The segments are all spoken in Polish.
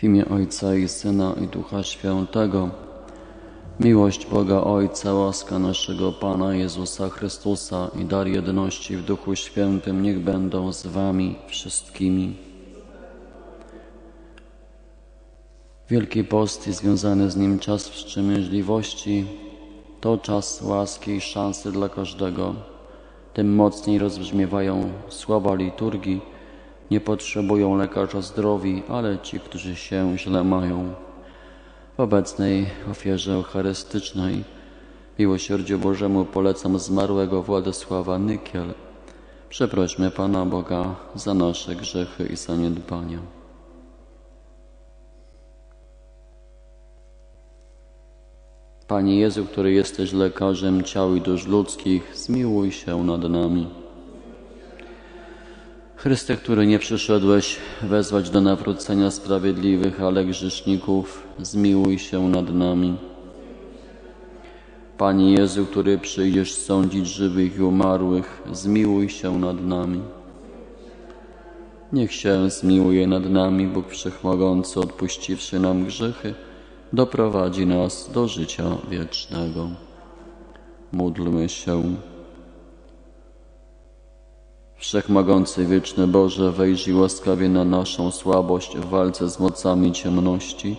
W imię Ojca i Syna i Ducha Świętego. Miłość Boga Ojca, łaska naszego Pana Jezusa Chrystusa i dar jedności w Duchu Świętym niech będą z Wami wszystkimi. Wielki Post i związany z nim czas wstrzemięźliwości to czas łaski i szansy dla każdego. Tym mocniej rozbrzmiewają słowa liturgii. Nie potrzebują lekarza zdrowi, ale ci, którzy się źle mają. W obecnej ofierze eucharystycznej miłosierdziu Bożemu polecam zmarłego Władysława Nykiel. Przeprośmy Pana Boga za nasze grzechy i zaniedbania. Panie Jezu, który jesteś lekarzem ciał i dusz ludzkich, zmiłuj się nad nami. Chryste, który nie przyszedłeś wezwać do nawrócenia sprawiedliwych, ale grzeszników, zmiłuj się nad nami. Panie Jezu, który przyjdziesz sądzić żywych i umarłych, zmiłuj się nad nami. Niech się zmiłuje nad nami Bóg Wszechmogący, odpuściwszy nam grzechy, doprowadzi nas do życia wiecznego. Módlmy się. Wszechmogący wieczny Boże, wejrzyj łaskawie na naszą słabość w walce z mocami ciemności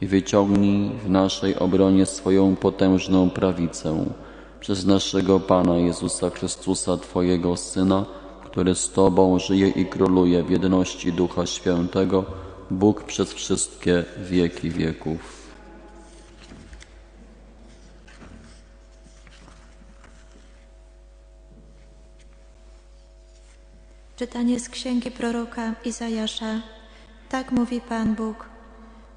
i wyciągnij w naszej obronie swoją potężną prawicę przez naszego Pana Jezusa Chrystusa, Twojego Syna, który z Tobą żyje i króluje w jedności Ducha Świętego, Bóg przez wszystkie wieki wieków. Czytanie z księgi proroka Izajasza. Tak mówi Pan Bóg.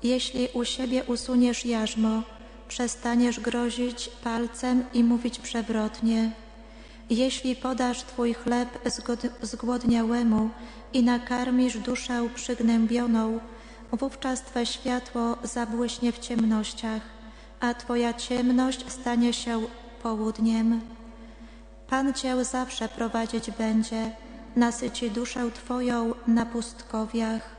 Jeśli u siebie usuniesz jarzmo, przestaniesz grozić palcem i mówić przewrotnie. Jeśli podasz Twój chleb zgłodniałemu i nakarmisz duszę przygnębioną, wówczas Twe światło zabłyśnie w ciemnościach, a Twoja ciemność stanie się południem. Pan Cię zawsze prowadzić będzie, nasyci duszę Twoją na pustkowiach,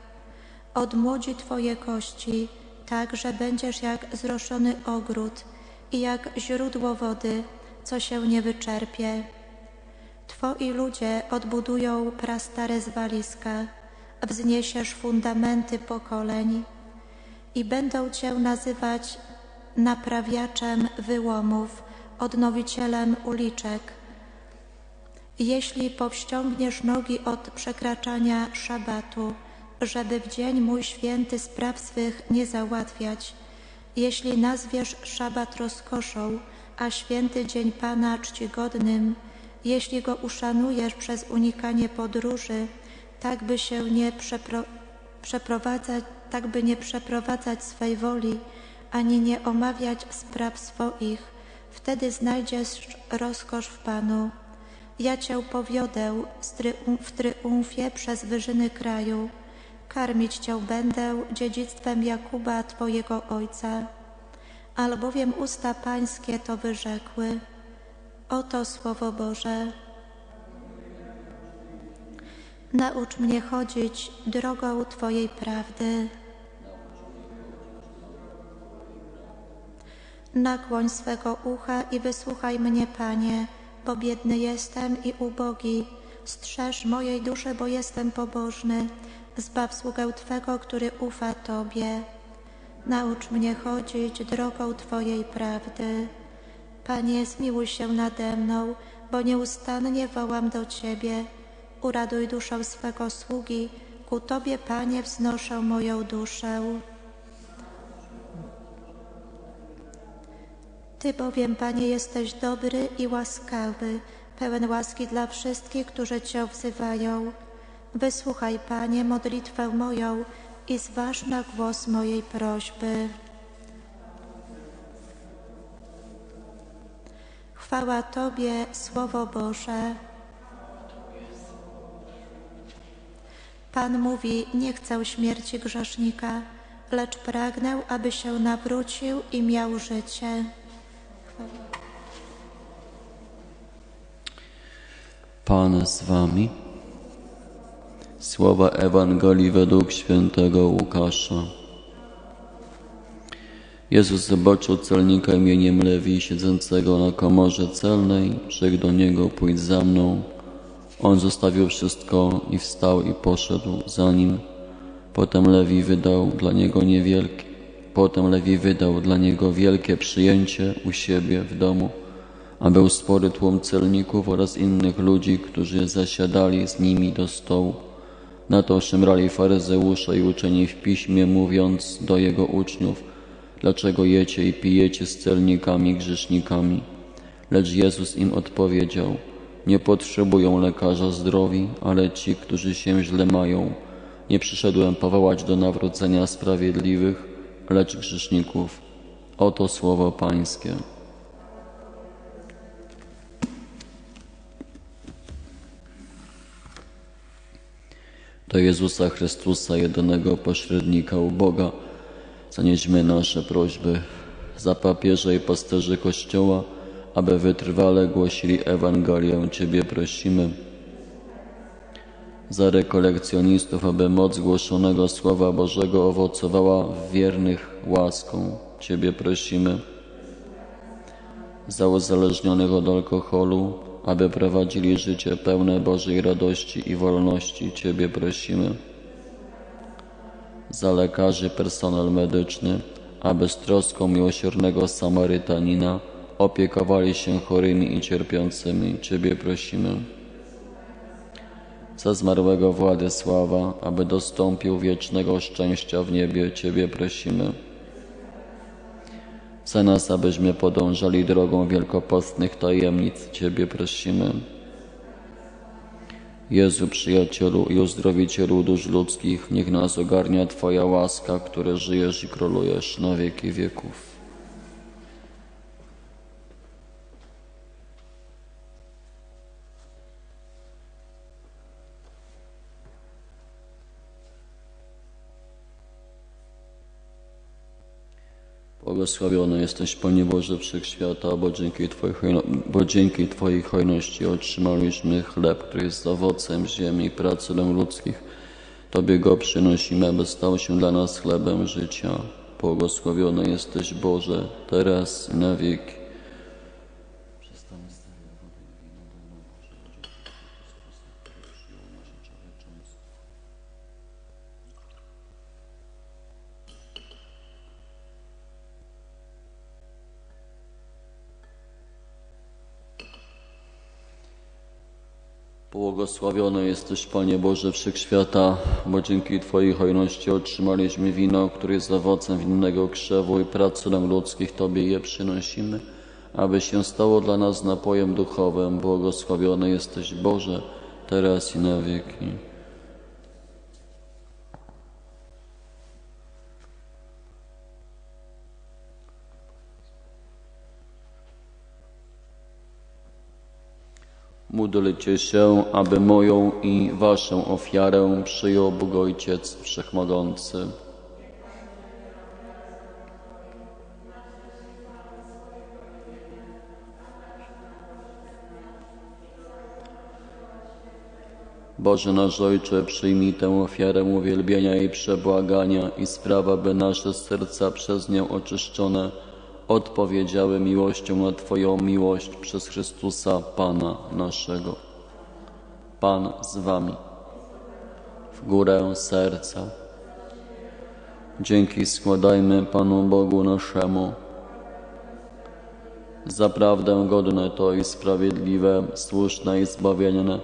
odmłodzi Twoje kości, tak, że będziesz jak zroszony ogród i jak źródło wody, co się nie wyczerpie. Twoi ludzie odbudują prastare zwaliska, wzniesiesz fundamenty pokoleń i będą Cię nazywać naprawiaczem wyłomów, odnowicielem uliczek, jeśli powściągniesz nogi od przekraczania szabatu, żeby w dzień mój święty spraw swych nie załatwiać, jeśli nazwiesz szabat rozkoszą, a święty dzień Pana czcigodnym, jeśli go uszanujesz przez unikanie podróży, tak by się nie przepro przeprowadzać, tak by nie przeprowadzać swej woli, ani nie omawiać spraw swoich, wtedy znajdziesz rozkosz w Panu. Ja Cię powiodę w triumfie przez wyżyny kraju. Karmić Cię będę dziedzictwem Jakuba Twojego Ojca. Albowiem usta Pańskie to wyrzekły. Oto Słowo Boże. Naucz mnie chodzić drogą Twojej prawdy. Nakłoń swego ucha i wysłuchaj mnie, Panie bo biedny jestem i ubogi. Strzeż mojej duszy, bo jestem pobożny. Zbaw sługę Twego, który ufa Tobie. Naucz mnie chodzić drogą Twojej prawdy. Panie, zmiłuj się nade mną, bo nieustannie wołam do Ciebie. Uraduj duszę swego sługi, ku Tobie, Panie, wznoszę moją duszę. Ty bowiem, Panie, jesteś dobry i łaskawy, pełen łaski dla wszystkich, którzy Cię wzywają. Wysłuchaj, Panie, modlitwę moją i zważ na głos mojej prośby. Chwała Tobie, Słowo Boże. Pan mówi, nie chcę śmierci grzesznika, lecz pragnę, aby się nawrócił i miał życie. Pan z Wami. Słowa Ewangelii według świętego Łukasza. Jezus zobaczył celnika imieniem Lewi, siedzącego na komorze celnej, rzekł do niego, pójdź za mną. On zostawił wszystko i wstał i poszedł za nim. Potem Lewi wydał dla niego niewielkie, potem Lewi wydał dla niego wielkie przyjęcie u siebie w domu, a był spory tłum celników oraz innych ludzi, którzy zasiadali z nimi do stołu. Na to szemrali faryzeusze i uczeni w piśmie, mówiąc do jego uczniów, dlaczego jecie i pijecie z celnikami grzesznikami? Lecz Jezus im odpowiedział, nie potrzebują lekarza zdrowi, ale ci, którzy się źle mają. Nie przyszedłem powołać do nawrócenia sprawiedliwych, lecz grzeszników. Oto słowo Pańskie. Do Jezusa Chrystusa, jedynego pośrednika u Boga, zanieśmy nasze prośby za papieża i pasterzy Kościoła, aby wytrwale głosili Ewangelię. Ciebie prosimy. Za rekolekcjonistów, aby moc głoszonego Słowa Bożego owocowała w wiernych łaską. Ciebie prosimy. Za uzależnionych od alkoholu, aby prowadzili życie pełne Bożej radości i wolności. Ciebie prosimy. Za lekarzy, personel medyczny, aby z troską miłosiernego Samarytanina opiekowali się chorymi i cierpiącymi. Ciebie prosimy. Za zmarłego Władysława, aby dostąpił wiecznego szczęścia w niebie, Ciebie prosimy. Za nas, abyśmy podążali drogą wielkopostnych tajemnic, Ciebie prosimy. Jezu, przyjacielu i uzdrowicielu dusz ludzkich, niech nas ogarnia Twoja łaska, które żyjesz i królujesz na wieki wieków. Błogosławiony jesteś, Panie Boże Wszechświata, bo dzięki, Twojej, bo dzięki Twojej hojności otrzymaliśmy chleb, który jest owocem ziemi i pracy ludzkich. Tobie go przynosimy, aby stał się dla nas chlebem życia. Błogosławiony jesteś, Boże, teraz i na wieki. Błogosławiony jesteś, Panie Boże Wszechświata, bo dzięki Twojej hojności otrzymaliśmy wino, które jest owocem winnego krzewu i pracy nam ludzkich. Tobie je przynosimy, aby się stało dla nas napojem duchowym. Błogosławiony jesteś, Boże, teraz i na wieki. Módlcie się, aby moją i waszą ofiarę przyjął Bóg Ojciec Wszechmogący. Boże nasz Ojcze, przyjmij tę ofiarę uwielbienia i przebłagania i sprawa, by nasze serca przez nią oczyszczone odpowiedziały miłością na Twoją miłość przez Chrystusa Pana naszego. Pan z Wami. W górę serca. Dzięki składajmy Panu Bogu naszemu. Zaprawdę godne to i sprawiedliwe, słuszne i zbawienne,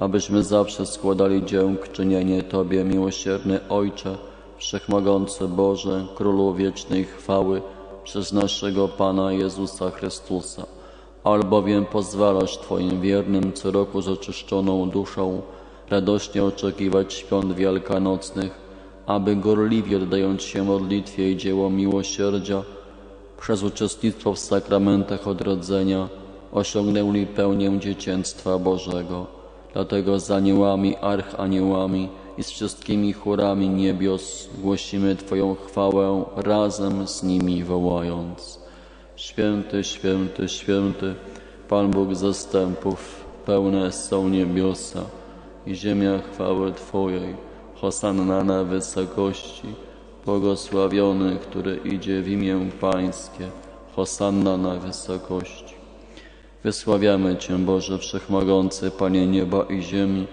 abyśmy zawsze składali dziękczynienie Tobie, miłosierny Ojcze, Wszechmogący Boże, Królu wiecznej chwały, przez naszego Pana Jezusa Chrystusa, albowiem pozwalasz Twoim wiernym co roku z oczyszczoną duszą radośnie oczekiwać świąt wielkanocnych, aby gorliwie oddając się modlitwie i dzieło miłosierdzia, przez uczestnictwo w sakramentach odrodzenia osiągnęli pełnię dzieciństwa Bożego. Dlatego z aniołami, archaniołami, i z wszystkimi chórami niebios głosimy Twoją chwałę razem z nimi wołając. Święty, święty, święty, Pan Bóg zastępów, pełne są niebiosa i ziemia chwały Twojej. Hosanna na wysokości, Błogosławiony, który idzie w imię Pańskie, Hosanna na wysokości. Wysławiamy Cię, Boże Wszechmogący, Panie nieba i ziemi,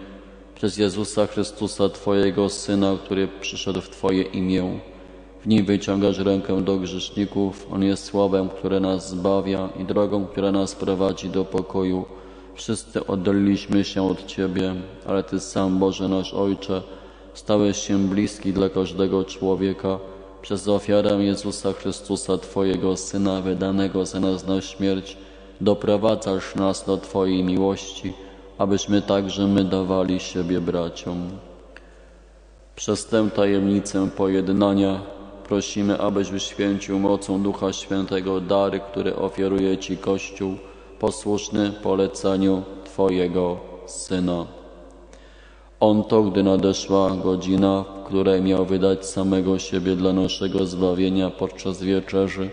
przez Jezusa Chrystusa, Twojego Syna, który przyszedł w Twoje imię. W nim wyciągasz rękę do grzeszników, On jest słowem, które nas zbawia i drogą, która nas prowadzi do pokoju. Wszyscy oddaliliśmy się od Ciebie, ale Ty sam, Boże nasz Ojcze, stałeś się bliski dla każdego człowieka przez ofiarę Jezusa Chrystusa, Twojego Syna, wydanego za nas na śmierć, doprowadzasz nas do Twojej miłości, abyśmy także my dawali siebie braciom. Przez tę tajemnicę pojednania prosimy, abyś wyświęcił mocą Ducha Świętego dary, które ofiaruje Ci Kościół, posłuszny poleceniu Twojego Syna. On to, gdy nadeszła godzina, w której miał wydać samego siebie dla naszego zbawienia podczas wieczerzy,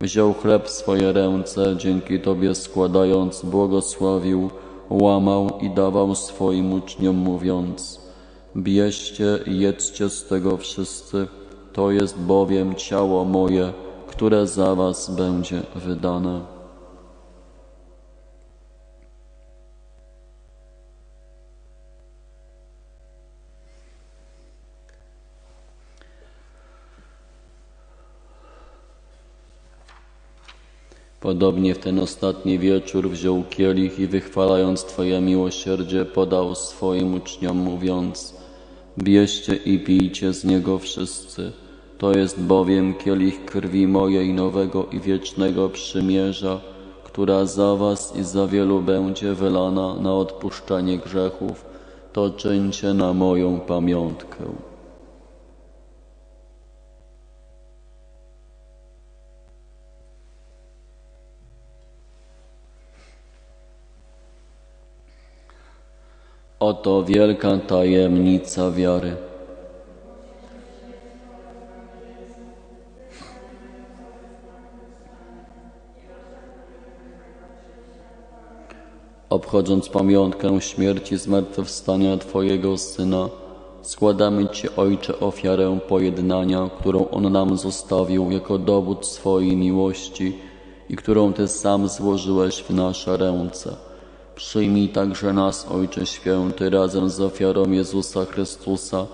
wziął chleb w swoje ręce, dzięki Tobie składając, błogosławił, łamał i dawał swoim uczniom, mówiąc: Bierzcie i jedzcie z tego wszyscy, to jest bowiem ciało moje, które za Was będzie wydane. Podobnie w ten ostatni wieczór wziął kielich i wychwalając Twoje miłosierdzie podał swoim uczniom mówiąc Bierzcie i pijcie z niego wszyscy. To jest bowiem kielich krwi mojej nowego i wiecznego przymierza, która za was i za wielu będzie wylana na odpuszczanie grzechów. To czyńcie na moją pamiątkę. Oto wielka tajemnica wiary. Obchodząc pamiątkę śmierci zmartwychwstania Twojego Syna, składamy Ci, Ojcze, ofiarę pojednania, którą On nam zostawił jako dowód swojej miłości i którą Ty sam złożyłeś w nasze ręce. Przyjmij także nas, Ojcze Święty, razem z ofiarą Jezusa Chrystusa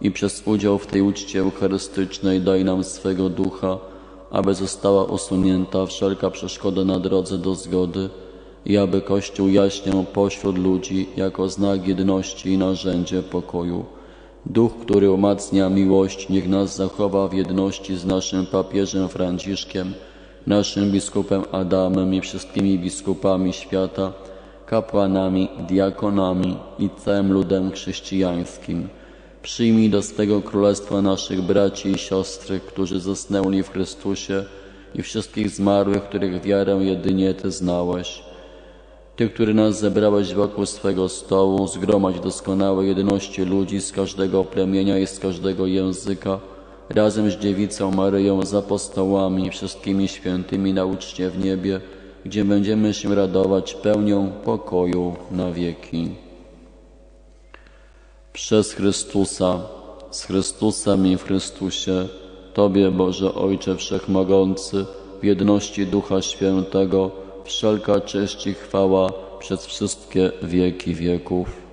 i przez udział w tej uczcie eucharystycznej daj nam swego ducha, aby została usunięta wszelka przeszkoda na drodze do zgody i aby Kościół jaśniał pośród ludzi jako znak jedności i narzędzie pokoju. Duch, który umacnia miłość, niech nas zachowa w jedności z naszym papieżem Franciszkiem, naszym biskupem Adamem i wszystkimi biskupami świata, kapłanami, diakonami i całym ludem chrześcijańskim. Przyjmij do swego królestwa naszych braci i siostry, którzy zasnęli w Chrystusie i wszystkich zmarłych, których wiarę jedynie Ty znałeś. Ty, który nas zebrałeś wokół swego stołu, zgromadź doskonałe jedności ludzi z każdego plemienia i z każdego języka, razem z dziewicą Maryją, z apostołami wszystkimi świętymi na uczcie w niebie, gdzie będziemy się radować pełnią pokoju na wieki. Przez Chrystusa, z Chrystusem i w Chrystusie, Tobie, Boże Ojcze Wszechmogący, w jedności Ducha Świętego, wszelka cześć i chwała przez wszystkie wieki wieków.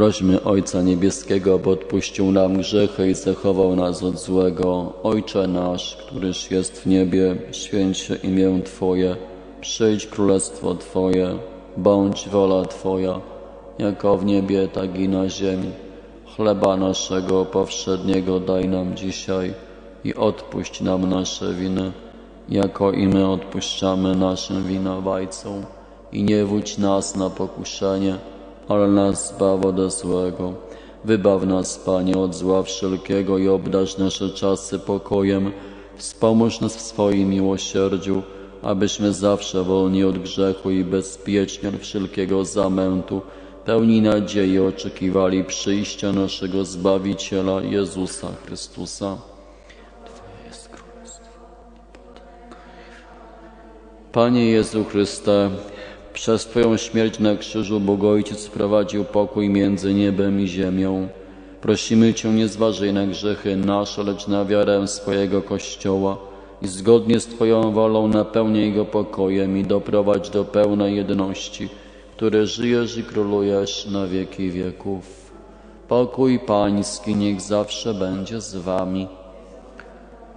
Prośmy Ojca Niebieskiego, by odpuścił nam grzechy i zachował nas od złego. Ojcze nasz, któryś jest w niebie, święć się imię Twoje, przyjdź królestwo Twoje, bądź wola Twoja, jako w niebie, tak i na ziemi. Chleba naszego powszedniego daj nam dzisiaj i odpuść nam nasze winy, jako i my odpuszczamy naszym winowajcom. I nie wódź nas na pokuszenie, ale nas zbaw ode złego. Wybaw nas, Panie, od zła wszelkiego i obdarz nasze czasy pokojem. Wspomóż nas w swoim miłosierdziu, abyśmy zawsze wolni od grzechu i bezpieczni od wszelkiego zamętu, pełni nadziei oczekiwali przyjścia naszego Zbawiciela Jezusa Chrystusa. Panie Jezu Chryste, Przez Twoją śmierć na krzyżu Bóg Ojciec wprowadził pokój między niebem i ziemią. Prosimy Cię, nie zważaj na grzechy nasze, lecz na wiarę swojego Kościoła i zgodnie z Twoją wolą napełnij go pokojem i doprowadź do pełnej jedności, który żyjesz i królujesz na wieki wieków. Pokój Pański niech zawsze będzie z Wami.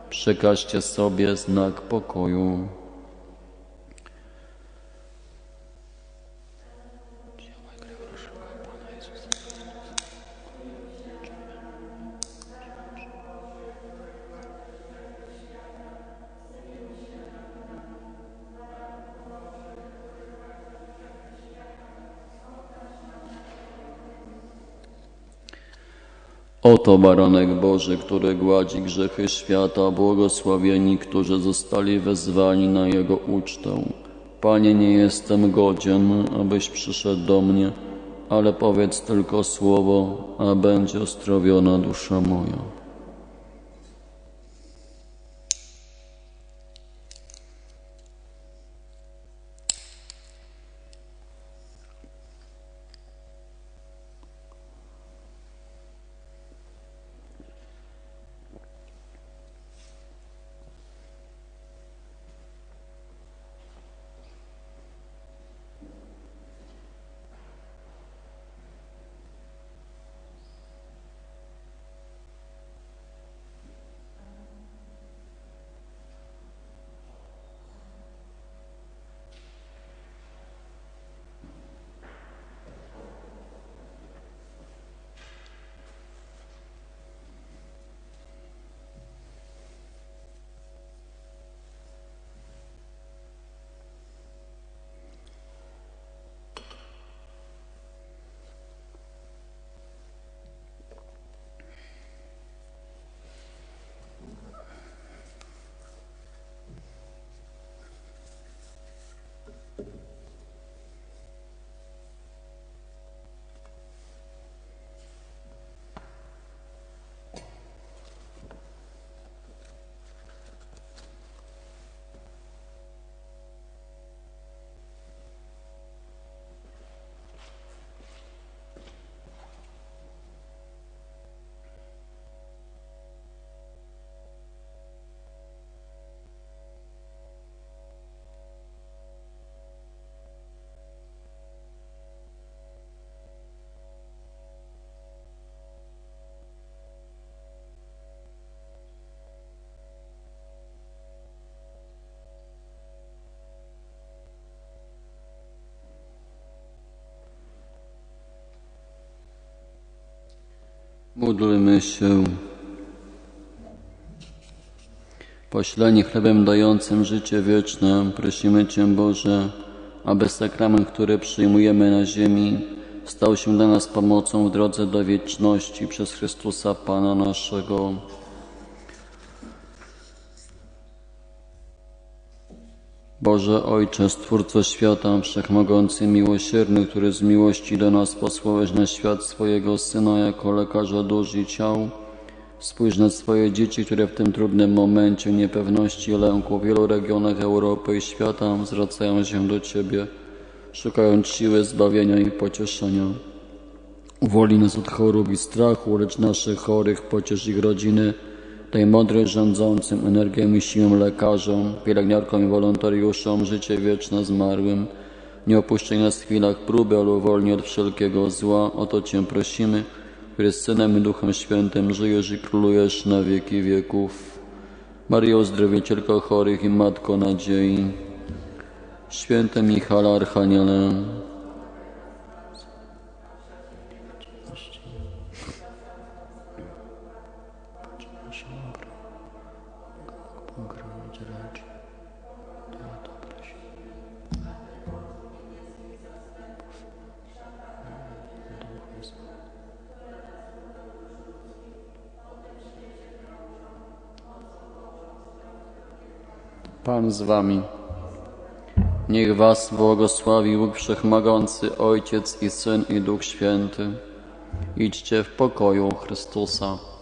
Przekażcie sobie znak pokoju. Oto baranek Boży, który gładzi grzechy świata, błogosławieni, którzy zostali wezwani na Jego ucztę. Panie, nie jestem godzien, abyś przyszedł do mnie, ale powiedz tylko słowo, a będzie ozdrowiona dusza moja. Módlmy się. Pośleni chlebem dającym życie wieczne, prosimy Cię Boże, aby sakrament, który przyjmujemy na ziemi, stał się dla nas pomocą w drodze do wieczności przez Chrystusa Pana naszego. Boże Ojcze, Stwórco świata, Wszechmogący, Miłosierny, który z miłości do nas posłałeś na świat swojego Syna jako lekarza dusz i ciał, spójrz na swoje dzieci, które w tym trudnym momencie niepewności i lęku w wielu regionach Europy i świata zwracają się do Ciebie, szukając siły zbawienia i pocieszenia. Uwolnij nas od chorób i strachu, lecz naszych chorych pociesz ich rodziny, Daj mądrych rządzącym energię i siłę lekarzom, pielęgniarkom i wolontariuszom życie wieczne zmarłym. Nie opuszczaj nas w chwilach próby, ale uwolnij od wszelkiego zła. O to Cię prosimy, który z Synem i Duchem Świętym żyjesz i królujesz na wieki wieków. Maryjo, zdrowicielko chorych i Matko nadziei. Święty Michale Archaniele, Pan z wami. Niech was błogosławi Bóg Wszechmogący, Ojciec i Syn i Duch Święty. Idźcie w pokoju Chrystusa.